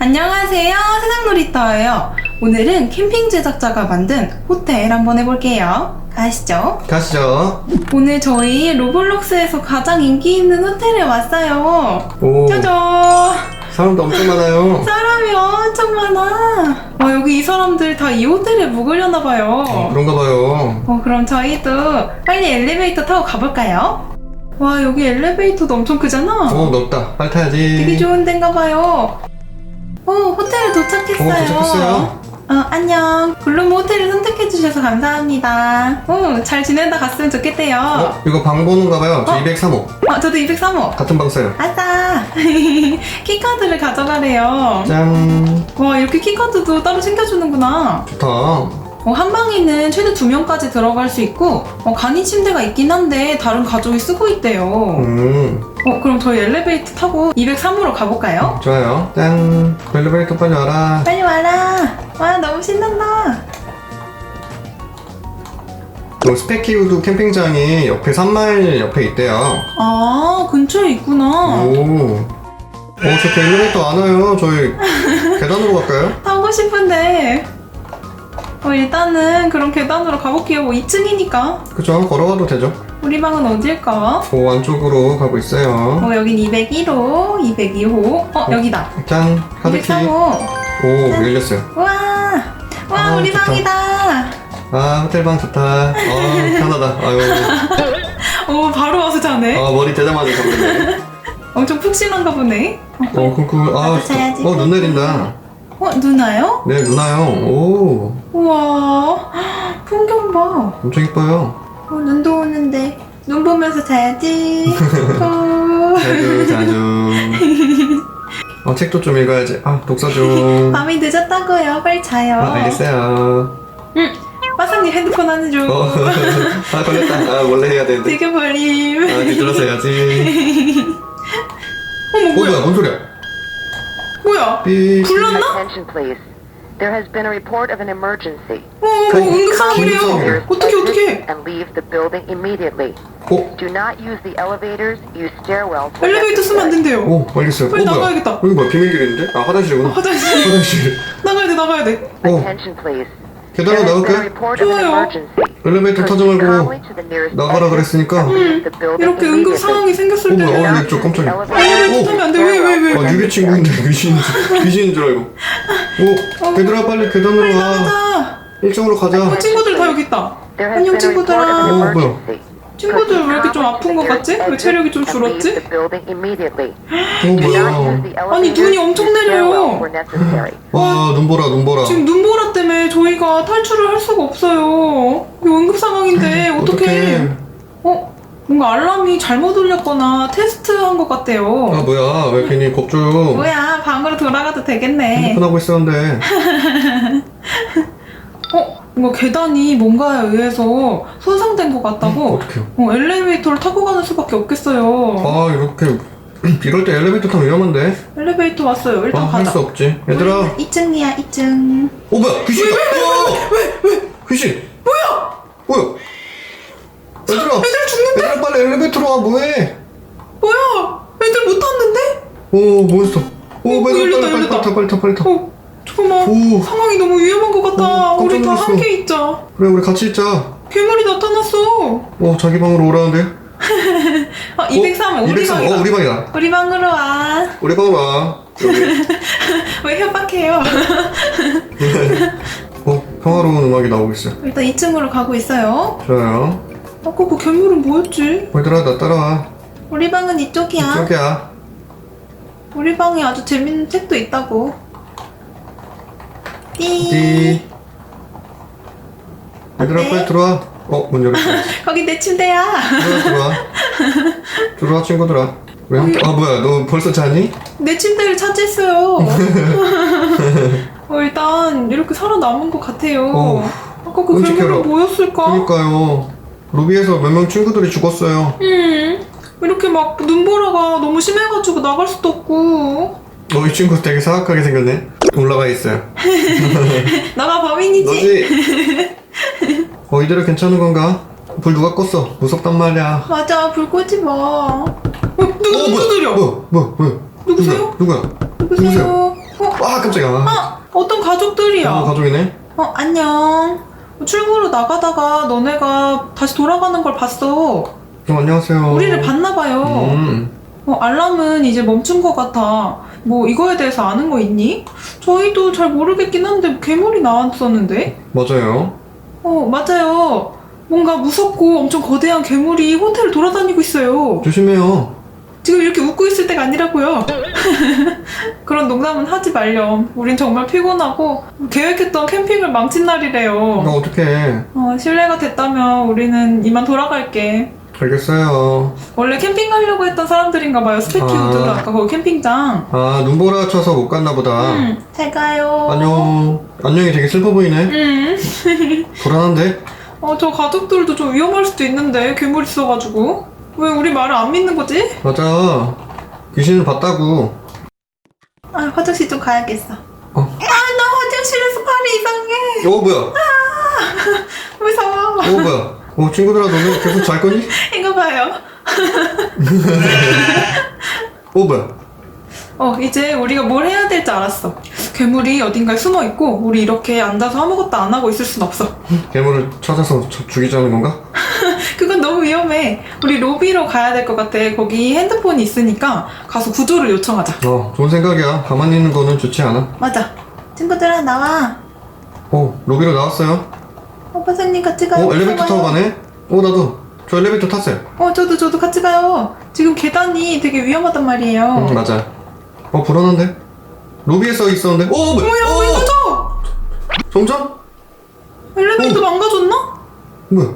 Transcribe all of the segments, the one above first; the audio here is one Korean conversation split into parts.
안녕하세요. 세상놀이터예요. 오늘은 캠핑 제작자가 만든 호텔 한번 해볼게요. 가시죠. 가시죠. 오늘 저희 로블록스에서 가장 인기 있는 호텔에 왔어요. 오, 짜잔! 사람도 엄청 많아요. 사람이 엄청 많아. 와, 여기 이 사람들 다 이 호텔에 묵으려나 봐요. 그런가 봐요. 어, 그럼 저희도 빨리 엘리베이터 타고 가볼까요? 와, 여기 엘리베이터도 엄청 크잖아. 오, 넓다. 빨리 타야지. 되게 좋은 데인가 봐요. 오, 호텔에 도착했어요. 오, 도착했어요. 어, 안녕. 블룸 호텔을 선택해주셔서 감사합니다. 오, 잘 지내다 갔으면 좋겠대요. 어, 이거 방 번호인가 봐요. 저 어? 203호. 어, 저도 203호. 같은 방 써요. 아싸! 키카드를 가져가래요. 짠. 와, 이렇게 키카드도 따로 챙겨주는구나. 좋다. 어, 한 방에는 최대 두 명까지 들어갈 수 있고, 어, 간이 침대가 있긴 한데, 다른 가족이 쓰고 있대요. 음, 어, 그럼 저희 엘리베이터 타고 203호로 가볼까요? 좋아요. 짠. 엘리베이터 빨리 와라. 빨리 와라. 와, 너무 신난다. 또 스페키우드 캠핑장이 옆에 산마일 옆에 있대요. 아, 근처에 있구나. 오. 어, 저 엘리베이터 안 와요. 저희 계단으로 갈까요? 타고 싶은데. 어, 일단은 그럼 계단으로 가볼게요. 뭐 2층이니까. 그죠? 걸어가도 되죠. 우리 방은 어딜까? 오, 안쪽으로 가고 있어요. 어, 여긴 201호, 202호. 어, 여기다. 짠. 카드키. 203호. 오, 열렸어요. 와, 와, 아, 우리 좋다. 방이다. 아, 호텔방 좋다. 아, 편하다. 아유. 어, 바로 와서 자네. 아, 머리 대자마자 잡는데. 엄청 푹신한가 보네. 어, 쿵쿵. 아, 나도 자야지. 어, 눈 내린다. 어, 누나요? 네, 누나요. 오, 우와, 풍경 봐. 엄청 이뻐요. 어, 눈도 오는데 눈 보면서 자야지. 어. 자주, 자주. 어, 책도 좀 읽어야지. 아, 독서 좀. 밤이 늦었다고요. 빨리 자요. 아, 알겠어요. 응. 빠상님 핸드폰 하는 중. 어, 아, 걸렸다. 아, 원래 해야 되는데. 되게 버림. 아, 뒤돌아서 해야지. 어머 어, 뭐야? 뭐야, 뭔 소리야? 뭐야? 삐. 불났나? Attention, please. There has been a report of an emergency. 어, 어, 응급 상황이래요. 응급 상황이래요. 어떻게 어떻게? and leave the building immediately. 어, Do not use the elevators. Use stairwells. when 엘리베이터 쓰면 안 necessary. 된대요. 오, 알겠어요. 빨리 어, 뭐야? 나가야겠다. 여기 뭐야, 비밀길인데? 아, 화장실이구나. 화장실 화장실. 나가야 돼 나가야 돼. 어, Attention, please. 계단으로 There has been a 나갈까요? report of an 좋아요. emergency. 엘리베이터 타지 말고 나가라 그랬으니까. building 이렇게 응급. 상황이 생겼을 어, 뭐야, 어, use 깜짝이야. 엘리베이터 타면 안 돼. 왜 왜 왜? 아, 유괴 친구인데 귀신, 귀신인 줄 알고. 오, 얘들아, 빨리 계단으로 빨리. 나가자. 1층으로 가자. 어, 친구들 다 여기 있다. 안녕 친구들아. 어, 뭐야? 친구들 왜 이렇게 좀 아픈 것 같지? 왜 체력이 좀 줄었지? 어, 뭐야. 아니. 눈이 엄청 내려요. 와, 눈보라, 눈보라. 지금 눈보라 때문에 저희가 탈출을 할 수가 없어요. 이거 응급 상황인데 어떡해? 어? 뭔가 알람이 잘못 울렸거나 테스트한 것 같대요. 아, 뭐야. 왜 괜히 겁줘. 뭐야 방으로 돌아가도 되겠네. 핸드폰 하고 있었는데. 어? 뭔가 계단이 뭔가에 의해서 손상된 것 같다고. 어떡해요. 어, 엘리베이터를 타고 가는 수밖에 없겠어요. 아, 이렇게. 이럴 때 엘리베이터 타면 위험한데? 엘리베이터 왔어요. 일단 아, 할 가자. 수 없지. 얘들아. 2층이야 2층. 오, 뭐야. 귀신이다. 왜, 왜, 왜? 귀신. 뭐야? 뭐야? 얘들아. 애들 죽는데? 얘들아, 빨리 엘리베이터로 와. 뭐해? 뭐야? 애들 못 탔는데? 오, 몬스터. 오, 어, 빨리, 열렸다, 빨리, 빨리, 열렸다. 빨리 타, 빨리 타, 빨리 타. 어, 잠깐만. 오. 상황이 너무 위험한 것 같다. 어, 우리 깜짝 다 놀랐어. 함께 있자. 그래, 우리 같이 있자. 괴물이 나타났어. 오, 자기 방으로 오라는데? 아, 203, 우리 203. 방이다. 어, 우리 방이다. 우리 방으로 와. 우리 방으로 와. 여기. 왜 협박해요? 어, 평화로운 음악이 나오고 있어. 일단 2층으로 가고 있어요. 좋아요. 아까 그 괴물은 뭐였지? 얘들아, 나 따라와. 우리 방은 이쪽이야. 이쪽이야. 우리 방에 아주 재밌는 책도 있다고. 띠. 띠. 얘들아? 빨리 들어와. 어, 문 열었어. 거기 내 침대야. 들어와, 들어와. 들어와, 친구들아. 왜 함께, 아, 뭐야, 너 벌써 자니? 내 침대를 차지했어요. 어, 일단 이렇게 살아남은 것 같아요. 어, 아까 그 끔찍해라. 괴물은 뭐였을까? 그니까요. 로비에서 몇 명 친구들이 죽었어요. 음, 이렇게 막 눈보라가 너무 심해가지고 나갈 수도 없고. 어, 이 친구 되게 사악하게 생겼네. 올라가 있어요. 나가 범인이지. 너지? 어, 이대로 괜찮은 건가? 불 누가 껐어? 무섭단 말이야. 맞아, 불 끄지 마. 어, 누구, 어, 들려? 뭐야, 뭐야, 뭐야. 누구세요? 누구야? 누구야? 누구세요? 어, 아 깜짝이야. 아, 어떤 가족들이야. 어, 가족이네. 어, 안녕. 출구로 나가다가 너네가 다시 돌아가는 걸 봤어. 어, 안녕하세요. 우리를 봤나 봐요. 음. 어, 알람은 이제 멈춘 것 같아. 뭐 이거에 대해서 아는 거 있니? 저희도 잘 모르겠긴 한데 괴물이 나왔었는데. 맞아요. 어, 맞아요. 뭔가 무섭고 엄청 거대한 괴물이 호텔을 돌아다니고 있어요. 조심해요. 지금 이렇게 웃고 있을 때가 아니라고요. 그런 농담은 하지 말렴. 우린 정말 피곤하고 계획했던 캠핑을 망친 날이래요. 나 어떡해. 어, 실례가 됐다면 우리는 이만 돌아갈게. 알겠어요. 원래 캠핑 가려고 했던 사람들인가 봐요. 스패키우드 아. 아 까 거기 캠핑장. 아 눈보라 쳐서 못 갔나 보다. 응, 잘 가요. 안녕. 안녕이 되게 슬퍼 보이네. 응. 불안한데? 어, 저 가족들도 좀 위험할 수도 있는데 괴물 있어가지고. 왜 우리 말을 안 믿는 거지? 맞아. 귀신을 봤다고. 아, 화장실 좀 가야겠어. 어. 아, 나 화장실에서 팔이 이상해. 어 뭐야? 무서워. 어 뭐야? 어 친구들아 너네 계속 잘 거니? 이거 봐요. 어 뭐야? 어, 이제 우리가 뭘 해야 될지 알았어. 괴물이 어딘가에 숨어 있고, 우리 이렇게 앉아서 아무것도 안 하고 있을 순 없어. 괴물을 찾아서 저- 죽이자는 건가? 그건 너무 위험해. 우리 로비로 가야 될 것 같아. 거기 핸드폰이 있으니까 가서 구조를 요청하자. 어 좋은 생각이야. 가만히 있는 거는 좋지 않아. 맞아. 친구들아, 나와. 어 로비로 나왔어요. 어, 파사님 같이 가요. 어 엘리베이터 타고 가네. 어 나도 저 엘리베이터 탔어요. 어, 저도, 저도 같이 가요. 지금 계단이 되게 위험하단 말이에요. 응 맞아. 어 불안한데? 로비에 써 있었는데. 어 뭐야? 뭐야, 어? 정전? 엘리베이터 어. 망가졌나? 뭐야?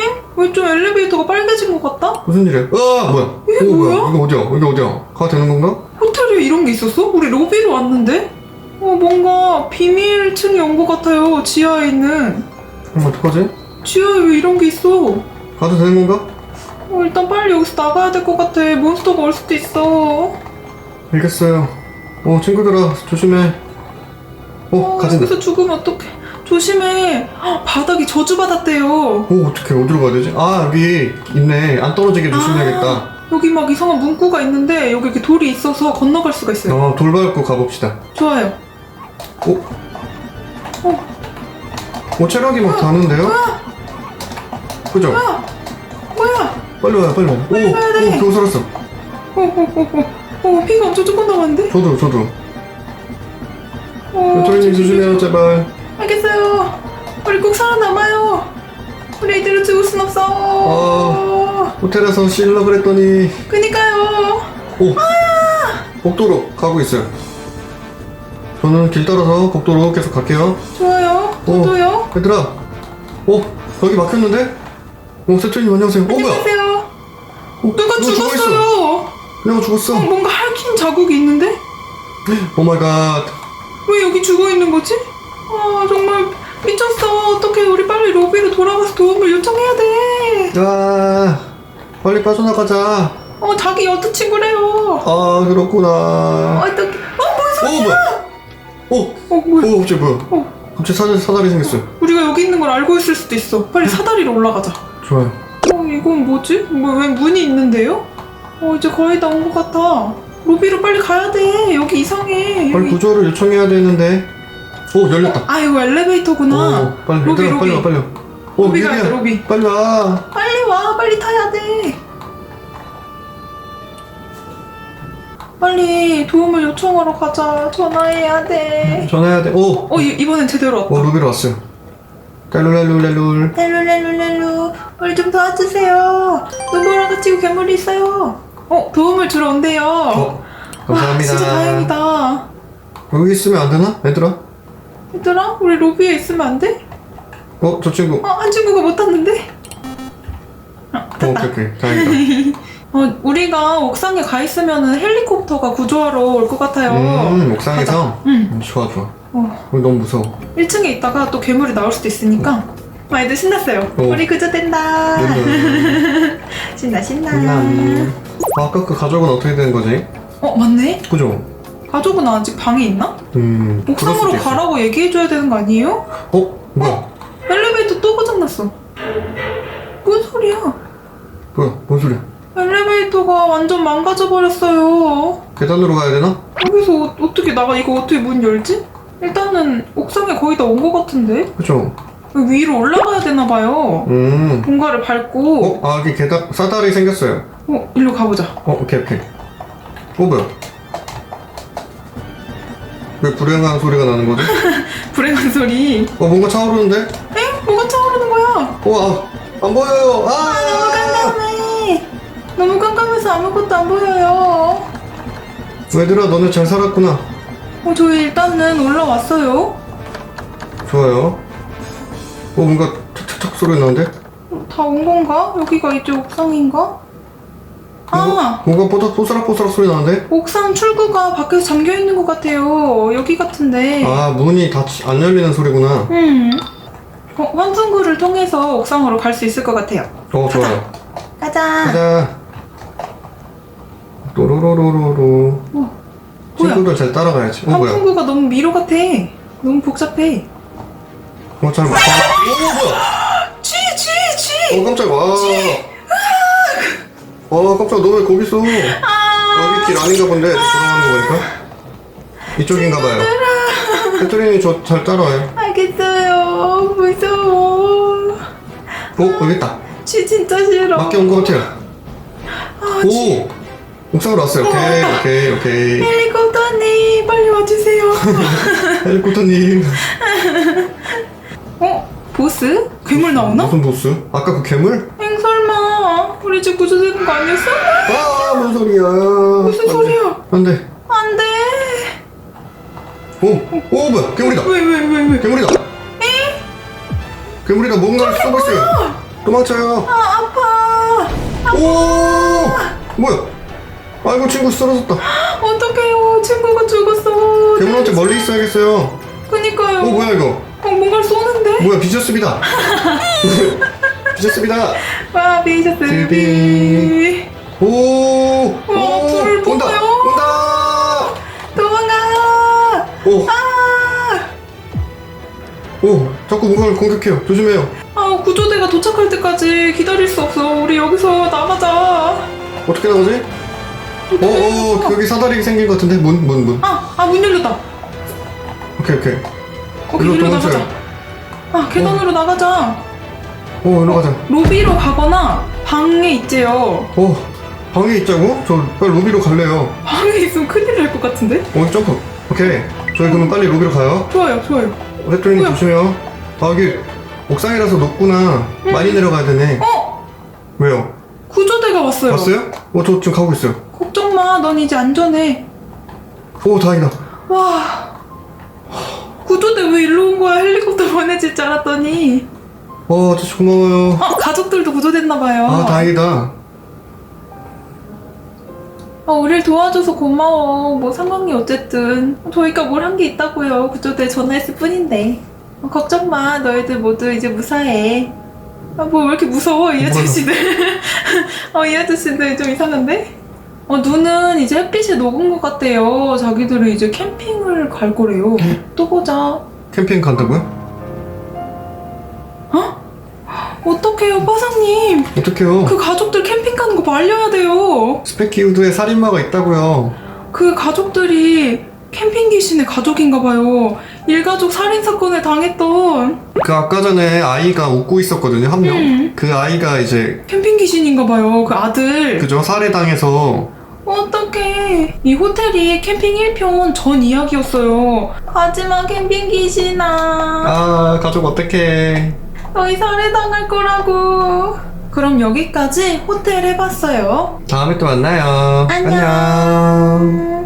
응? 왜좀 엘리베이터가 빨개진 것 같다? 무슨 일이야? 아 뭐야? 이게 어, 뭐야? 이거 어디야? 여기 어디야? 가도 되는 건가? 호텔에 이런 게 있었어? 우리 로비로 왔는데? 어, 뭔가 비밀층이 온 것 같아요. 지하에 있는. 그럼 어떡하지? 지하에 왜 이런 게 있어? 가도 되는 건가? 어, 일단 빨리 여기서 나가야 될 것 같아. 몬스터가 올 수도 있어. 알겠어요. 어 친구들아 조심해. 어 가진다. 여기서 죽으면 어떡해. 조심해. 헉, 바닥이 저주받았대요. 어 어떻게 어디로 가야 되지? 아 여기 있네. 안 떨어지게 조심해야겠다. 아, 여기 막 이상한 문구가 있는데 여기 이렇게 돌이 있어서 건너갈 수가 있어요. 어 돌 밟고 가봅시다. 좋아요. 어? 어, 어 체력이 막 다는데요? 그죠? 뭐야? 빨리 와요 빨리 와요. 오, 빨리 가야 돼. 오 겨우 살았어. 어, 어, 어, 어. 어, 피가 엄청 조금 남았는데? 저도 저도. 어, 저희 조심해요 제발. 알겠어요. 우리 꼭 살아남아요. 우리 이대로 죽을 순 없어. 어. 호텔에서 쉴러 그랬더니 그니까요. 오 복도로 가고 있어요. 저는 길 따라서 복도로 계속 갈게요. 좋아요. 오. 저도요. 얘들아, 오 여기 막혔는데? 오 세트님 안녕하세요. 어 뭐야? 안녕하세요. 어, 누가. 죽었어요? 내가 죽었어. 어, 뭔가 핥힌 자국이 있는데? 오 마이 갓. 왜 여기 죽어 있는 거지? 아 정말 미쳤어. 어떻게 우리 빨리 로비로 돌아가서 도움을 요청해야 돼. 아 빨리 빠져나가자. 어 자기 여자친구래요. 아 그렇구나. 어떡해. 어 무슨 오 뭐야? 오, 어 뭐야? 오 갑자기 뭐야? 어 갑자기 사다리, 사다리 생겼어. 우리가 여기 있는 걸 알고 있을 수도 있어. 빨리 사다리로 올라가자. 좋아요. 어 이건 뭐지? 뭐 왜 문이 있는데요? 어 이제 거의 다 온 것 같아. 로비로 빨리 가야 돼. 여기 이상해. 빨리 여기- 구조를 요청해야 되는데. 오 열렸다. 아 이거 엘리베이터구나. 오 빨리 로비, 얘들아 빨리 와 로비. 빨리 와. 오 로비 가야 돼. 로비. 빨리 와. 빨리 와. 빨리 타야 돼. 빨리 도움을 요청하러 가자. 전화해야 돼. 전화해야 돼. 오. 어 이, 이번엔 제대로 왔다. 오 로비로 왔어요. 랄룰랄룰랄룰. 랄룰랄룰랄루 우리 좀 도와주세요 눈보라 가치고 괴물이 있어요 어 도움을 주러 온대요 어 감사합니다. 와, 진짜 다행이다 여기 있으면 안 되나? 얘들아? 얘들아 우리 로비에 있으면 안 돼? 어 저 친구. 어 한 친구가 못 탔는데 어, 어, 됐다 오케이 오케이 다행이다. 어, 우리가 옥상에 가 있으면 헬리콥터가 구조하러 올 것 같아요 음 옥상에서. 응 음, 좋아 좋아. 어, 어, 너무 무서워. 1층에 있다가 또 괴물이 나올 수도 있으니까 아, 애들 신났어요 어. 우리 구조된다. 신나 신나 음. 아, 아까 그 가족은 어떻게 된 거지? 어 맞네 그죠? 가족은 아직 방에 있나? 음. 그럴 옥상으로 있어. 가라고 얘기해줘야 되는 거 아니에요? 어 뭐야? 엘리베이터 또 고장났어. 뭔 소리야? 뭐야? 뭔 소리야? 엘리베이터가 완전 망가져 버렸어요. 계단으로 가야 되나? 여기 여기서 어- 어떻게 나가? 이거 어떻게 문 열지? 일단은 옥상에 거의 다 온 것 같은데? 그죠? 위로 올라가야 되나 봐요. 음. 뭔가를 밟고. 어, 아, 여기 계단, 사다리 생겼어요. 어, 일로 가보자. 어, 오케이, 오케이. 어, 뭐야? 왜 불행한 소리가 나는 거지? 불행한 소리. 어, 뭔가 차오르는데? 에? 뭐가 차오르는 거야? 어, 아, 안 보여요! 아! 너무 깜깜해. 너무 깜깜해서 아무것도 안 보여요. 얘들아, 너네 잘 살았구나. 어, 저희 일단은 올라왔어요. 좋아요. 어, 뭔가 탁탁탁 소리 나는데? 다 온 건가? 여기가 이제 옥상인가? 아! 뭔가 뽀삭, 뽀사락뽀사락 소리 나는데? 옥상 출구가 밖에서 잠겨 있는 것 같아요. 여기 같은데. 아, 문이 닫, 안 열리는 소리구나. 음. 어, 환풍구를 통해서 옥상으로 갈 수 있을 것 같아요. 어, 좋아요. 가자. 가자. 또로로로로로. 어, 뭐야? 친구들 잘 따라가야지. 어, 뭐야? 환풍구가 너무 미로 같아. 너무 복잡해. 어, 잘 맞다. 오, 뭐야? 쥐, 쥐, 쥐. 어, 깜짝이야. 와. 와, 깜짝이야. 너왜 거기 있어? 아, 여기 길 아닌가 본데. 돌아가는 거 보니까. 이쪽인가 봐요. 해토리님 저 잘 따라와요. 알겠어요. 무서워. 어, 여기 있다. 쥐 진짜 싫어. 맞게 온것 같아요. 아, 쥐. 오! 옥상으로 왔어요. 오케이, 오케이, 오케이. 헬리콥터님, 빨리 와주세요. 헬리콥터님. 어? 보스? 괴물 나오나? 무슨 보스? 아까 그 괴물? 엥 설마 우리 집 구조되는 거 아니었어? 아, 뭔 소리야. 무슨 소리야? 안 돼. 안돼 오, 오, 뭐야? 괴물이다. 왜 왜 왜 왜? 괴물이다. 괴물이다. 뭔가를 쓰고 있어요. 도망쳐요. 아 아파 오! 뭐야? 아이고 친구 쓰러졌다. 어떡해요 친구가 죽었어 괴물한테 멀리 있어야겠어요. 그니까요 오 뭐야 이거? 어 뭔가를 쏘는데? 뭐야 비저스비다. 비저스비다. 와 비셔스 비. 비 오! 와, 불을 온다! 온다! 도망가 오! 아, 오! 자꾸 뭔가를 공격해요. 조심해요. 아 구조대가 도착할 때까지 기다릴 수 없어 우리 여기서 나가자 어떻게 나가지? 어, 어, 여기 사다리 생긴 것 같은데? 문, 문, 문. 아 아 문 열렸다 오케이, 오케이. 오케이 일로 일로 도망쳐요. 나가자 아 계단으로 나가자 오, 일로 가자. 로비로 가거나 방에 있재요. 오, 방에 있자고? 저 빨리 로비로 갈래요. 방에 있으면 큰일 날 것 같은데? 오, 점프. 오케이. 저희 그러면 빨리 로비로 가요. 좋아요, 좋아요. 레토님 뭐야? 조심해요. 아, 여기 옥상이라서 높구나. 많이 내려가야 되네. 어? 왜요? 구조대가 왔어요. 왔어요? 어, 저 지금 가고 있어요. 걱정 마, 넌 이제 안전해. 오, 다행이다. 와. 구조대 왜 일로 온 거야? 헬리콥터 보내질 줄 알았더니. 와, 아저씨 고마워요. 아, 가족들도 구조됐나 봐요. 아, 다행이다. 아, 우릴 도와줘서 고마워. 뭐 상황이 어쨌든. 저희가 뭘 한 게 있다고요. 구조대 전화했을 뿐인데. 어, 걱정 마. 너희들 모두 이제 무사해. 아, 뭐 왜 이렇게 무서워, 이? 아저씨들. 어, 이 아저씨들 좀 이상한데? 어, 눈은 이제 햇빛에 녹은 것 같대요. 자기들은 이제 캠핑을 갈 거래요. 또 보자. 캠핑 간다고요? 어떡해요, 빠상님. 어떡해요? 그 가족들 캠핑 가는 거 말려야 돼요. 스페키우드에 살인마가 있다고요. 그 가족들이 캠핑 귀신의 가족인가 봐요. 일가족 살인 사건을 당했던 그 아까 전에 아이가 웃고 있었거든요, 한 명. 음. 그 아이가 이제 캠핑 귀신인가 봐요. 그 아들. 그죠 살해당해서 어떡해. 이 호텔이 캠핑 1편 전 이야기였어요. 하지마 캠핑 귀신아. 아 가족 어떡해. 너희 살해당할 거라고. 그럼 여기까지 호텔 해봤어요. 다음에 또 만나요. 안녕. 안녕.